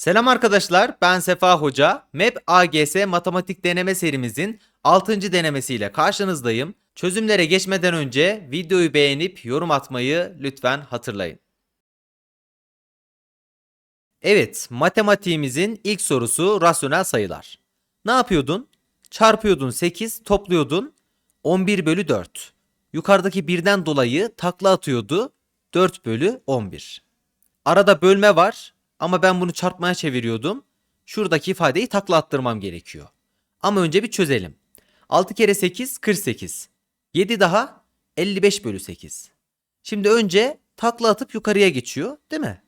Selam arkadaşlar, ben Sefa Hoca. MEP AGS matematik deneme serimizin 6. denemesiyle karşınızdayım. Çözümlere geçmeden önce videoyu beğenip yorum atmayı lütfen hatırlayın. Evet, matematiğimizin ilk sorusu rasyonel sayılar. Ne yapıyordun? Çarpıyordun 8, topluyordun 11 bölü 4. Yukarıdaki birden dolayı takla atıyordu 4 bölü 11. Arada bölme var ama ben bunu çarpmaya çeviriyordum. Şuradaki ifadeyi takla attırmam gerekiyor. Ama önce bir çözelim. 6 kere 8 48. 7 daha 55 bölü 8. Şimdi önce takla atıp yukarıya geçiyor değil mi?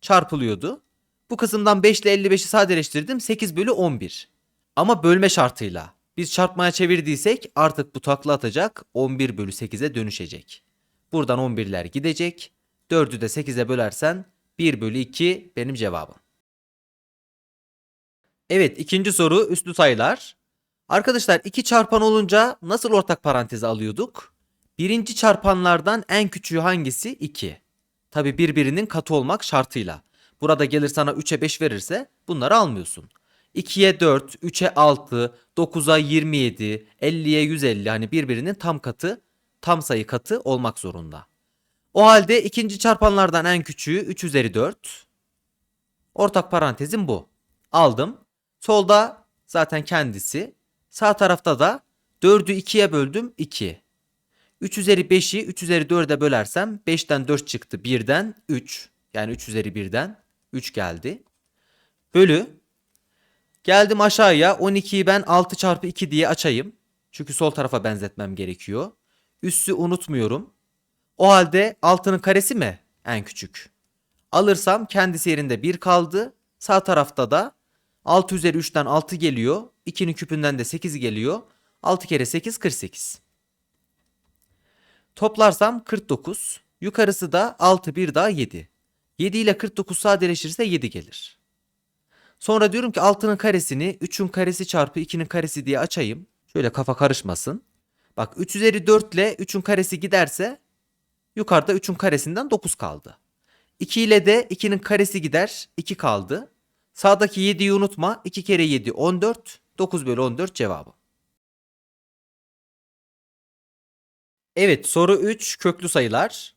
Çarpılıyordu. Bu kısımdan 5 ile 55'i sadeleştirdim 8 bölü 11. Ama bölme şartıyla. Biz çarpmaya çevirdiysek artık bu takla atacak 11 bölü 8'e dönüşecek. Buradan 11'ler gidecek. 4'ü de 8'e bölersen 1 bölü 2 benim cevabım. Evet ikinci soru üstlü sayılar. Arkadaşlar 2 çarpan olunca nasıl ortak paranteze alıyorduk? Birinci çarpanlardan en küçüğü hangisi? 2. Tabi birbirinin katı olmak şartıyla. Burada gelir sana 3'e 5 verirse bunları almıyorsun. 2'ye 4, 3'e 6, 9'a 27, 50'ye 150 hani birbirinin tam katı, tam sayı katı olmak zorunda. O halde ikinci çarpanlardan en küçüğü 3 üzeri 4. Ortak parantezim bu. Aldım. Solda zaten kendisi. Sağ tarafta da 4'ü 2'ye böldüm 2. 3 üzeri 5'i 3 üzeri 4'e bölersem 5'ten 4 çıktı. 1'den 3. Yani 3 üzeri 1'den 3 geldi. Bölü. Geldim aşağıya 12'yi ben 6 çarpı 2 diye açayım. Çünkü sol tarafa benzetmem gerekiyor. Üssü unutmuyorum. O halde 6'nın karesi mi en küçük? Alırsam kendisi yerinde 1 kaldı. Sağ tarafta da 6 üzeri 3'ten 6 geliyor. 2'nin küpünden de 8 geliyor. 6 kere 8 48. Toplarsam 49. Yukarısı da 6 bir daha 7. 7 ile 49 sadeleşirse 7 gelir. Sonra diyorum ki 6'nın karesini 3'ün karesi çarpı 2'nin karesi diye açayım. Şöyle kafa karışmasın. Bak 3 üzeri 4 ile 3'ün karesi giderse yukarıda 3'ün karesinden 9 kaldı. 2 ile de 2'nin karesi gider 2 kaldı. Sağdaki 7'yi unutma 2 kere 7 14 9 bölü 14 cevabı. Evet soru 3 köklü sayılar.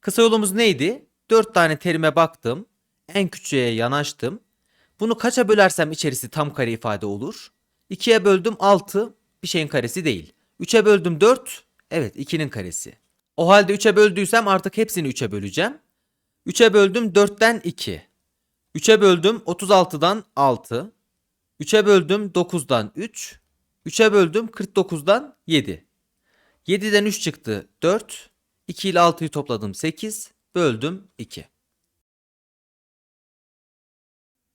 Kısa yolumuz neydi? 4 tane terime baktım. En küçüğe yanaştım. Bunu kaça bölersem içerisi tam kare ifade olur. 2'ye böldüm 6 bir şeyin karesi değil. 3'e böldüm 4 evet 2'nin karesi. O halde 3'e böldüysem artık hepsini 3'e böleceğim. 3'e böldüm 4'ten 2. 3'e böldüm 36'dan 6. 3'e böldüm 9'dan 3. 3'e böldüm 49'dan 7. 7'den 3 çıktı 4. 2 ile 6'yı topladım 8. Böldüm 2.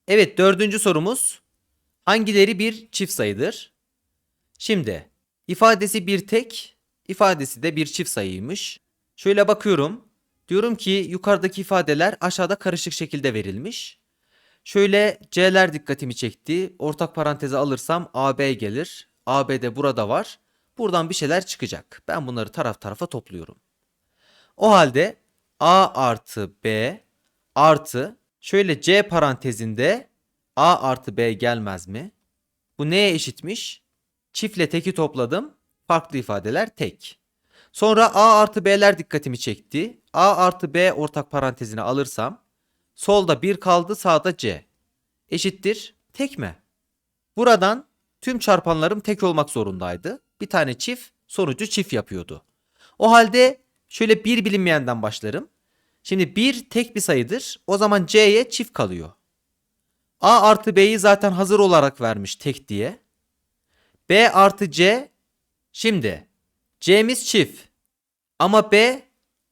Evet dördüncü sorumuz. Hangileri bir çift sayıdır? Şimdi ifadesi bir tek, ifadesi de bir çift sayıymış. Şöyle bakıyorum. Diyorum ki yukarıdaki ifadeler aşağıda karışık şekilde verilmiş. Şöyle C'ler dikkatimi çekti. Ortak paranteze alırsam AB gelir. AB de burada var. Buradan bir şeyler çıkacak. Ben bunları taraf tarafa topluyorum. O halde A artı B artı şöyle C parantezinde A artı B gelmez mi? Bu neye eşitmiş? Çiftle teki topladım. Farklı ifadeler tek. Sonra A artı B'ler dikkatimi çekti. A artı B ortak parantezine alırsam solda 1 kaldı sağda C. Eşittir tek mi? Buradan tüm çarpanlarım tek olmak zorundaydı. Bir tane çift sonucu çift yapıyordu. O halde şöyle bir bilinmeyenden başlarım. Şimdi 1 tek bir sayıdır. O zaman C'ye çift kalıyor. A artı B'yi zaten hazır olarak vermiş tek diye. B artı C. Şimdi C'miz çift. Ama B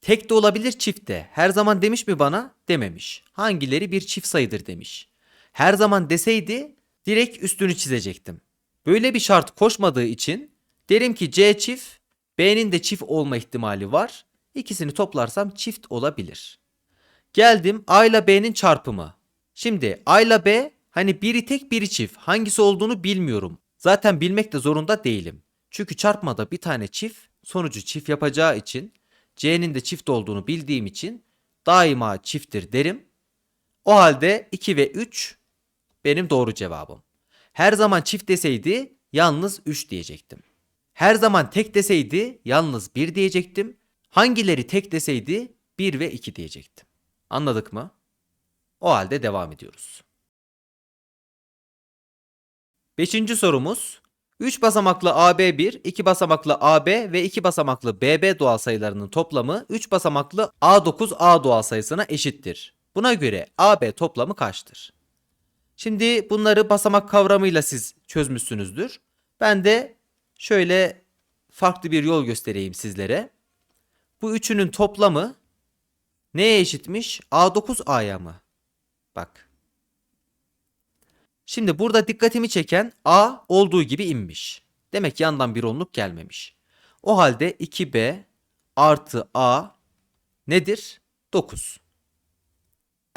tek de olabilir çift de. Her zaman demiş mi bana? Dememiş. Hangileri bir çift sayıdır demiş. Her zaman deseydi direkt üstünü çizecektim. Böyle bir şart koşmadığı için derim ki C çift, B'nin de çift olma ihtimali var. İkisini toplarsam çift olabilir. Geldim A ile B'nin çarpımı. Şimdi A ile B hani biri tek biri çift hangisi olduğunu bilmiyorum. Zaten bilmek de zorunda değilim. Çünkü çarpmada bir tane çift sonucu çift yapacağı için C'nin de çift olduğunu bildiğim için daima çifttir derim. O halde 2 ve 3 benim doğru cevabım. Her zaman çift deseydi yalnız 3 diyecektim. Her zaman tek deseydi yalnız 1 diyecektim. Hangileri tek deseydi 1 ve 2 diyecektim. Anladık mı? O halde devam ediyoruz. Beşinci sorumuz 3 basamaklı AB1, 2 basamaklı AB ve 2 basamaklı BB doğal sayılarının toplamı 3 basamaklı A9 A doğal sayısına eşittir. Buna göre AB toplamı kaçtır? Şimdi bunları basamak kavramıyla siz çözmüşsünüzdür. Ben de şöyle farklı bir yol göstereyim sizlere. Bu üçünün toplamı neye eşitmiş? A9A'ya mı? Bak. Şimdi burada dikkatimi çeken A olduğu gibi inmiş. Demek yandan bir onluk gelmemiş. O halde 2B artı A nedir? 9.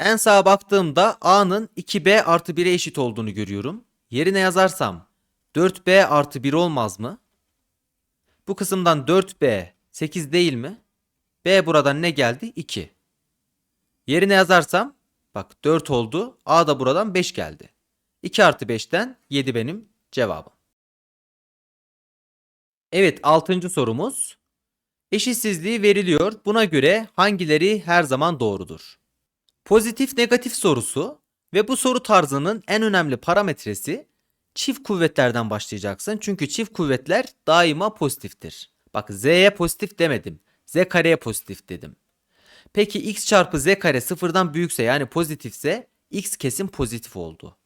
En sağa baktığımda A'nın 2B artı 1'e eşit olduğunu görüyorum. Yerine yazarsam 4B artı 1 olmaz mı? Bu kısımdan 4B 8 değil mi? B buradan ne geldi? 2. Yerine yazarsam bak 4 oldu. A da buradan 5 geldi. 2 artı 5'ten 7 benim cevabım. Evet 6. sorumuz. Eşitsizliği veriliyor. Buna göre hangileri her zaman doğrudur? Pozitif negatif sorusu ve bu soru tarzının en önemli parametresi çift kuvvetlerden başlayacaksın. Çünkü çift kuvvetler daima pozitiftir. Bak z'ye pozitif demedim. z kareye pozitif dedim. Peki x çarpı z kare sıfırdan büyükse yani pozitifse x kesin pozitif oldu.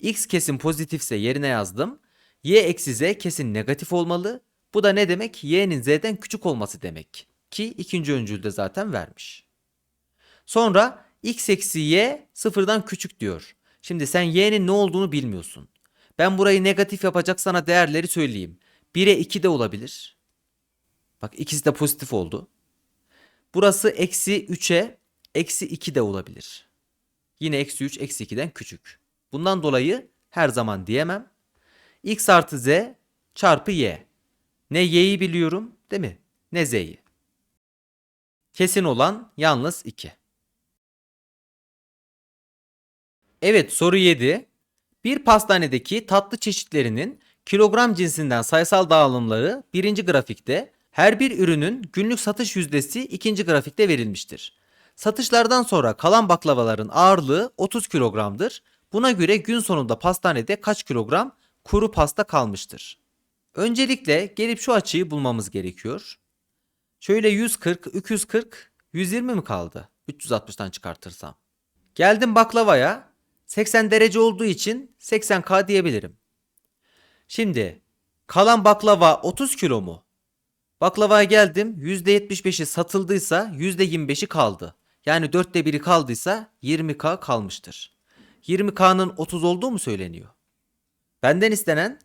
X kesin pozitifse yerine yazdım. y eksi z kesin negatif olmalı. Bu da ne demek? y'nin z'den küçük olması demek. Ki ikinci öncülde zaten vermiş. Sonra x eksi y sıfırdan küçük diyor. Şimdi sen y'nin ne olduğunu bilmiyorsun. Ben burayı negatif yapacak sana değerleri söyleyeyim. 1'e 2 de olabilir. Bak ikisi de pozitif oldu. Burası eksi 3'e eksi 2 de olabilir. Yine eksi 3 eksi 2'den küçük. Bundan dolayı her zaman diyemem. x artı z çarpı y. Ne y'yi biliyorum değil mi? Ne z'yi. Kesin olan yalnız 2. Evet soru 7. Bir pastanedeki tatlı çeşitlerinin kilogram cinsinden sayısal dağılımları birinci grafikte, her bir ürünün günlük satış yüzdesi ikinci grafikte verilmiştir. Satışlardan sonra kalan baklavaların ağırlığı 30 kilogramdır. Buna göre gün sonunda pastanede kaç kilogram kuru pasta kalmıştır? Öncelikle gelip şu açıyı bulmamız gerekiyor. Şöyle 140, 240, 120 mi kaldı? 360'tan çıkartırsam. Geldim baklavaya. 80 derece olduğu için 80k diyebilirim. Şimdi kalan baklava 30 kilo mu? Baklavaya geldim %75'i satıldıysa %25'i kaldı. Yani dörtte biri kaldıysa 20k kalmıştır. 20k'nın 30 olduğu mu söyleniyor? Benden istenen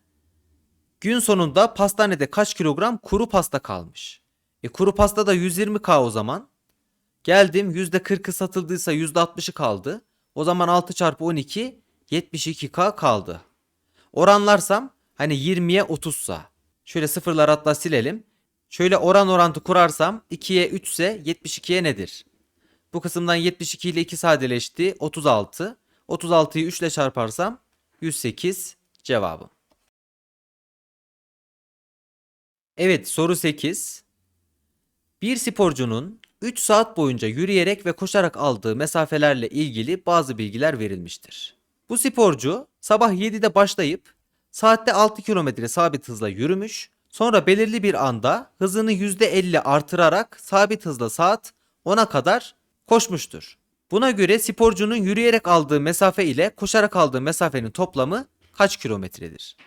gün sonunda pastanede kaç kilogram kuru pasta kalmış. E kuru pasta da 120k o zaman. Geldim %40'ı satıldıysa %60'ı kaldı. O zaman 6 çarpı 12 72k kaldı. Oranlarsam hani 20'ye 30'sa. Şöyle sıfırlar hatta silelim. Şöyle oran orantı kurarsam 2'ye 3 ise 72'ye nedir? Bu kısımdan 72 ile 2 sadeleşti. 36. 36'yı 3 ile çarparsam 108 cevabım. Evet soru 8. Bir sporcunun 3 saat boyunca yürüyerek ve koşarak aldığı mesafelerle ilgili bazı bilgiler verilmiştir. Bu sporcu sabah 7'de başlayıp saatte 6 km sabit hızla yürümüş, sonra belirli bir anda hızını %50 artırarak sabit hızla saat 10'a kadar koşmuştur. Buna göre sporcunun yürüyerek aldığı mesafe ile koşarak aldığı mesafenin toplamı kaç kilometredir?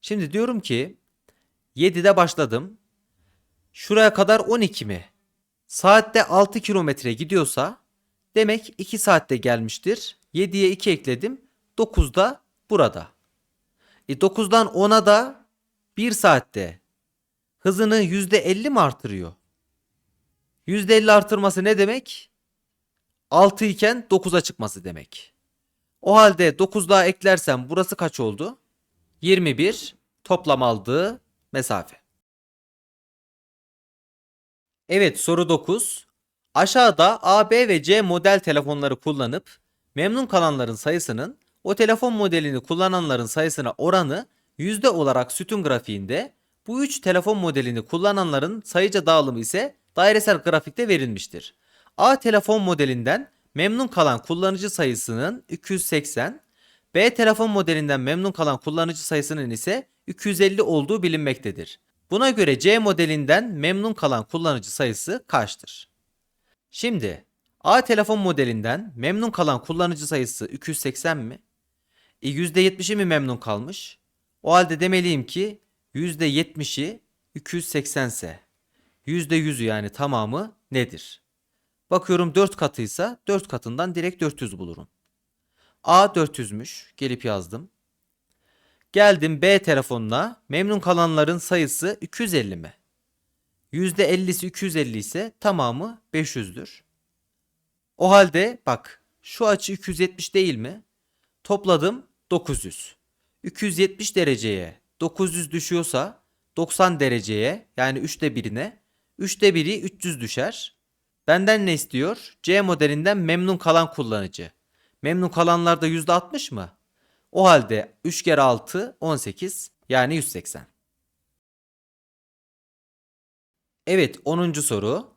Şimdi diyorum ki 7'de başladım. Şuraya kadar 12 mi? Saatte 6 kilometre gidiyorsa demek 2 saatte gelmiştir. 7'ye 2 ekledim. 9'da burada. E 9'dan 10'a da 1 saatte hızını %50 mi artırıyor? %50 artırması ne demek? 6 iken 9'a çıkması demek. O halde 9 daha eklersem burası kaç oldu? 21 toplam aldığı mesafe. Evet soru 9. Aşağıda A, B ve C model telefonları kullanıp memnun kalanların sayısının o telefon modelini kullananların sayısına oranı yüzde olarak sütun grafiğinde, bu 3 telefon modelini kullananların sayıca dağılımı ise dairesel grafikte verilmiştir. A telefon modelinden memnun kalan kullanıcı sayısının 280, B telefon modelinden memnun kalan kullanıcı sayısının ise 250 olduğu bilinmektedir. Buna göre C modelinden memnun kalan kullanıcı sayısı kaçtır? Şimdi A telefon modelinden memnun kalan kullanıcı sayısı 280 mi? E, %70'i mi memnun kalmış? O halde demeliyim ki %70'i 280 ise %100'ü yani tamamı nedir? Bakıyorum 4 katıysa 4 katından direkt 400 bulurum. A 400'müş. Gelip yazdım. Geldim B telefonuna. Memnun kalanların sayısı 250 mi? %50'si 250 ise tamamı 500'dür. O halde bak şu açı 270 değil mi? Topladım 900. 270 dereceye 900 düşüyorsa 90 dereceye yani 3'te 1'ine 3'te 1'i 300 düşer. Benden ne istiyor? C modelinden memnun kalan kullanıcı. Memnun kalanlarda %60 mı? O halde 3 kere 6 18 yani 180. Evet 10. soru.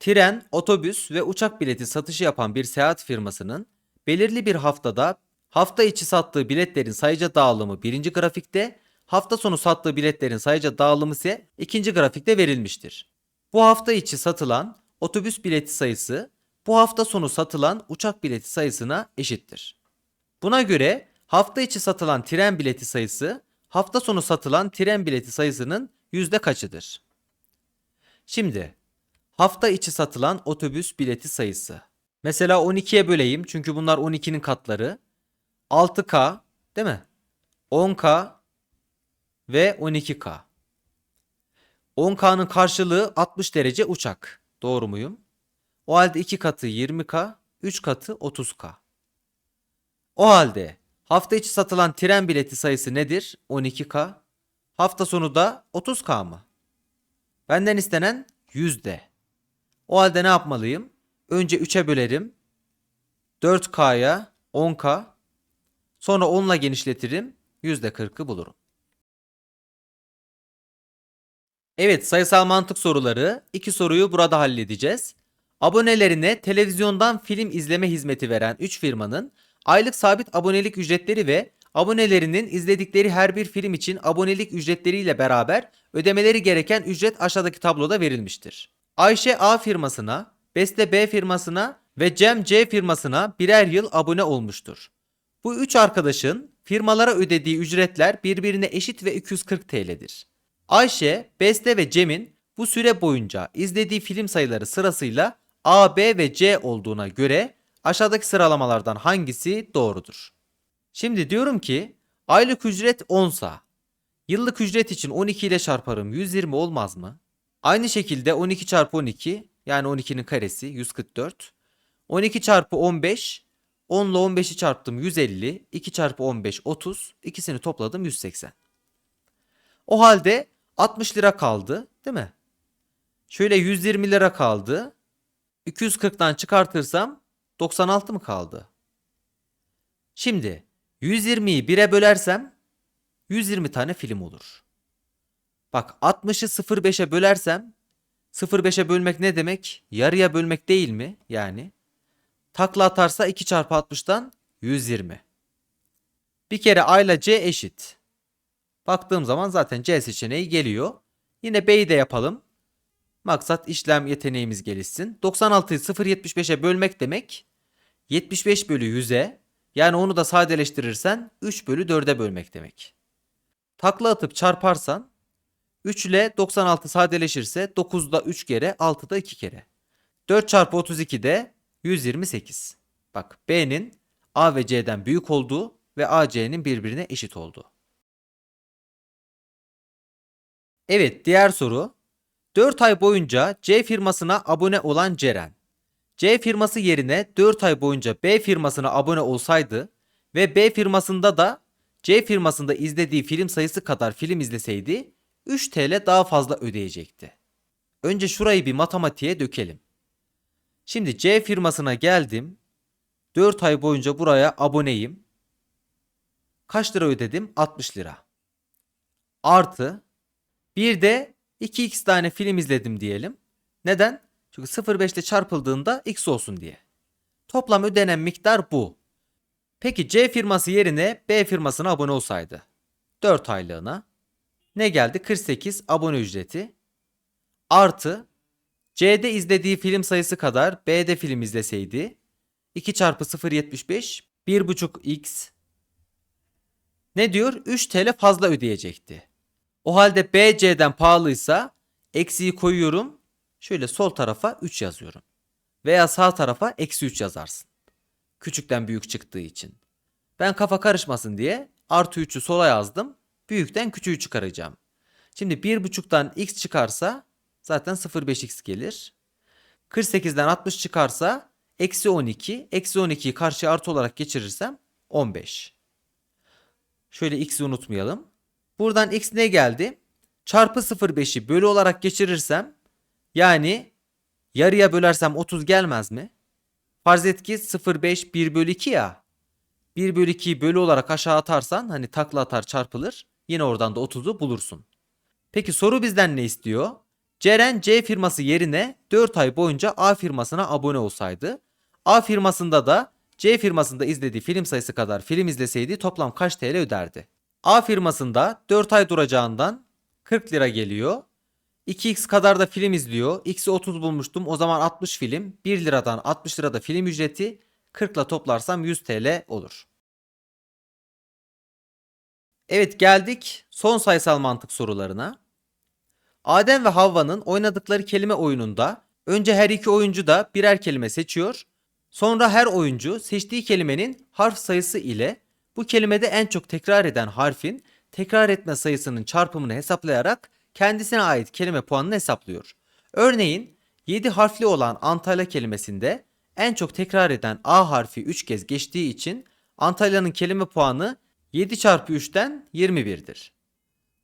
Tren, otobüs ve uçak bileti satışı yapan bir seyahat firmasının belirli bir haftada hafta içi sattığı biletlerin sayıca dağılımı birinci grafikte, hafta sonu sattığı biletlerin sayıca dağılımı ise ikinci grafikte verilmiştir. Bu hafta içi satılan otobüs bileti sayısı bu hafta sonu satılan uçak bileti sayısına eşittir. Buna göre hafta içi satılan tren bileti sayısı hafta sonu satılan tren bileti sayısının yüzde kaçıdır? Şimdi hafta içi satılan otobüs bileti sayısı. Mesela 12'ye böleyim çünkü bunlar 12'nin katları. 6K değil mi? 10K ve 12K. 10K'nın karşılığı 60 derece uçak. Doğru muyum? O halde 2 katı 20K, 3 katı 30K. O halde hafta içi satılan tren bileti sayısı nedir? 12K. Hafta sonu da 30K mı? Benden istenen yüzde. O halde ne yapmalıyım? Önce 3'e bölerim. 4K'ya 10K. Sonra 10'la genişletirim. %40'ı bulurum. Evet sayısal mantık soruları. iki soruyu burada halledeceğiz. Abonelerine televizyondan film izleme hizmeti veren 3 firmanın aylık sabit abonelik ücretleri ve abonelerinin izledikleri her bir film için abonelik ücretleriyle beraber ödemeleri gereken ücret aşağıdaki tabloda verilmiştir. Ayşe A firmasına, Beste B firmasına ve Cem C firmasına birer yıl abone olmuştur. Bu üç arkadaşın firmalara ödediği ücretler birbirine eşit ve 240 TL'dir. Ayşe, Beste ve Cem'in bu süre boyunca izlediği film sayıları sırasıyla A, B ve C olduğuna göre aşağıdaki sıralamalardan hangisi doğrudur? Şimdi diyorum ki aylık ücret 10 sa yıllık ücret için 12 ile çarparım 120 olmaz mı? Aynı şekilde 12 çarpı 12 yani 12'nin karesi 144. 12 çarpı 15 10 ile 15'i çarptım 150. 2 çarpı 15 30. İkisini topladım 180. O halde 60 lira kaldı değil mi? Şöyle 120 lira kaldı. 240'tan çıkartırsam 96 mı kaldı? Şimdi 120'yi 1'e bölersem 120 tane film olur. Bak 60'ı 0.5'e bölersem 0.5'e bölmek ne demek? Yarıya bölmek değil mi? Yani takla atarsa 2 çarpı 60'tan 120. Bir kere A ile C eşit. Baktığım zaman zaten C seçeneği geliyor. Yine B'yi de yapalım. Maksat işlem yeteneğimiz gelişsin. 96'yı 0.75'e bölmek demek 75 bölü 100'e yani onu da sadeleştirirsen 3 bölü 4'e bölmek demek. Takla atıp çarparsan 3 ile 96 sadeleşirse 9'da 3 kere 6'da 2 kere. 4 çarpı 32 de 128. Bak B'nin A ve C'den büyük olduğu ve AC'nin birbirine eşit olduğu. Evet diğer soru. 4 ay boyunca C firmasına abone olan Ceren. C firması yerine 4 ay boyunca B firmasına abone olsaydı ve B firmasında da C firmasında izlediği film sayısı kadar film izleseydi 3 TL daha fazla ödeyecekti. Önce şurayı bir matematiğe dökelim. Şimdi C firmasına geldim. 4 ay boyunca buraya aboneyim. Kaç lira ödedim? 60 lira. Artı bir de 2x tane film izledim diyelim. Neden? Çünkü 0.5 ile çarpıldığında x olsun diye. Toplam ödenen miktar bu. Peki C firması yerine B firmasına abone olsaydı. 4 aylığına. Ne geldi? 48 abone ücreti. Artı C'de izlediği film sayısı kadar B'de film izleseydi 2 çarpı 0.75 1.5x ne diyor? 3 TL fazla ödeyecekti. O halde B C'den pahalıysa eksiği koyuyorum. Şöyle sol tarafa 3 yazıyorum. Veya sağ tarafa eksi 3 yazarsın. Küçükten büyük çıktığı için. Ben kafa karışmasın diye artı 3'ü sola yazdım. Büyükten küçüğü çıkaracağım. Şimdi 1.5'tan x çıkarsa zaten 0.5x gelir. 48'den 60 çıkarsa eksi 12. Eksi 12'yi karşıya artı olarak geçirirsem 15. Şöyle x'i unutmayalım. Buradan x ne geldi? Çarpı 0.5'i bölü olarak geçirirsem yani yarıya bölersem 30 gelmez mi? Farz et ki 0.5 1 bölü 2 ya. 1 bölü 2'yi bölü olarak aşağı atarsan hani takla atar çarpılır. Yine oradan da 30'u bulursun. Peki soru bizden ne istiyor? Ceren C firması yerine 4 ay boyunca A firmasına abone olsaydı. A firmasında da C firmasında izlediği film sayısı kadar film izleseydi toplam kaç TL öderdi? A firmasında 4 ay duracağından 40 lira geliyor. 2x kadar da film izliyor. X'i 30 bulmuştum. O zaman 60 film. 1 liradan 60 lirada film ücreti. 40 ile toplarsam 100 TL olur. Evet geldik son sayısal mantık sorularına. Adem ve Havva'nın oynadıkları kelime oyununda önce her iki oyuncu da birer kelime seçiyor. Sonra her oyuncu seçtiği kelimenin harf sayısı ile bu kelimede en çok tekrar eden harfin tekrar etme sayısının çarpımını hesaplayarak kendisine ait kelime puanını hesaplıyor. Örneğin 7 harfli olan Antalya kelimesinde en çok tekrar eden A harfi 3 kez geçtiği için Antalya'nın kelime puanı 7 çarpı 3'ten 21'dir.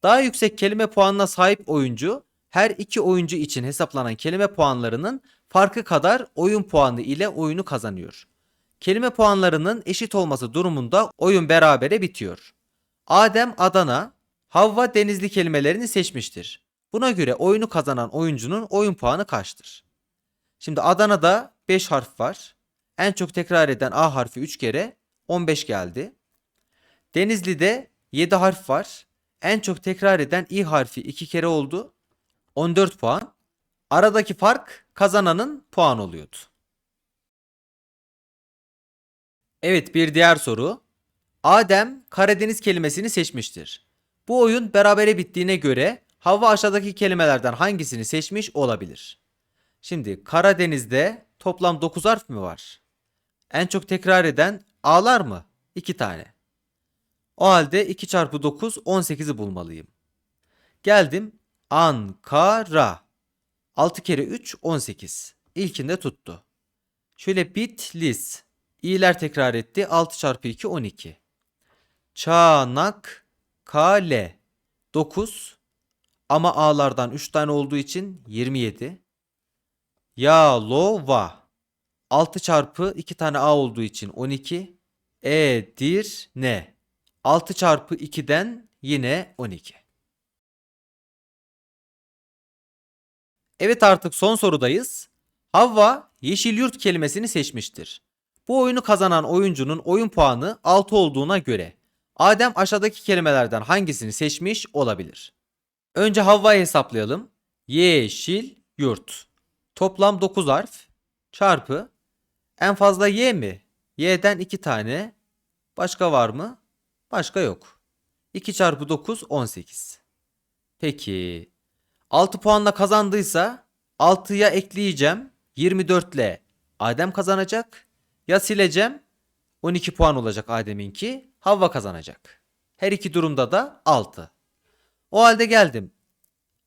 Daha yüksek kelime puanına sahip oyuncu her iki oyuncu için hesaplanan kelime puanlarının farkı kadar oyun puanı ile oyunu kazanıyor. Kelime puanlarının eşit olması durumunda oyun berabere bitiyor. Adem Adana, Havva Denizli kelimelerini seçmiştir. Buna göre oyunu kazanan oyuncunun oyun puanı kaçtır? Şimdi Adana'da 5 harf var. En çok tekrar eden A harfi 3 kere 15 geldi. Denizli'de 7 harf var. En çok tekrar eden İ harfi 2 kere oldu. 14 puan. Aradaki fark kazananın puan oluyordu. Evet bir diğer soru. Adem Karadeniz kelimesini seçmiştir. Bu oyun berabere bittiğine göre Havva aşağıdaki kelimelerden hangisini seçmiş olabilir? Şimdi Karadeniz'de toplam 9 harf mi var? En çok tekrar eden A'lar mı? 2 tane. O halde 2 çarpı 9 18'i bulmalıyım. Geldim Ankara. 6 kere 3 18. İlkinde tuttu. Şöyle Bitlis. İ'ler tekrar etti. 6 çarpı 2 12. Çanakkale. 9. Ama A'lardan 3 tane olduğu için 27. Yalova. 6 çarpı 2 tane A olduğu için 12. Edirne. 6 çarpı 2'den yine 12. Evet artık son sorudayız. Havva yeşil yurt kelimesini seçmiştir. Bu oyunu kazanan oyuncunun oyun puanı 6 olduğuna göre Adem aşağıdaki kelimelerden hangisini seçmiş olabilir? Önce Havva'yı hesaplayalım. Yeşil yurt. Toplam 9 harf çarpı en fazla Y mi? Y'den 2 tane. Başka var mı? Başka yok. 2 çarpı 9 18. Peki 6 puanla kazandıysa 6'ya ekleyeceğim. 24 ile Adem kazanacak. Ya sileceğim 12 puan olacak Adem'inki. Havva kazanacak. Her iki durumda da 6. O halde geldim.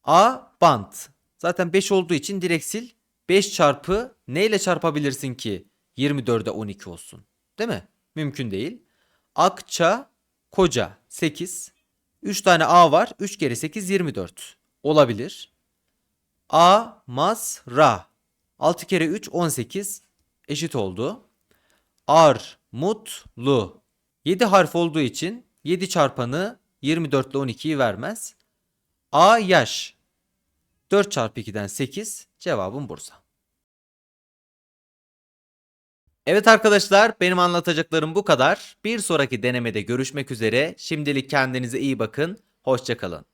A bant. Zaten 5 olduğu için direkt sil. 5 çarpı neyle çarpabilirsin ki 24'e 12 olsun? Değil mi? Mümkün değil. Akça koca 8. 3 tane A var. 3 kere 8 24. Olabilir. A mas ra. 6 kere 3 18 eşit oldu. Ar mutlu. 7 harf olduğu için 7 çarpanı 24 ile 12'yi vermez. A yaş. 4 çarpı 2'den 8. Cevabım Bursa. Evet arkadaşlar benim anlatacaklarım bu kadar. Bir sonraki denemede görüşmek üzere. Şimdilik kendinize iyi bakın. Hoşçakalın.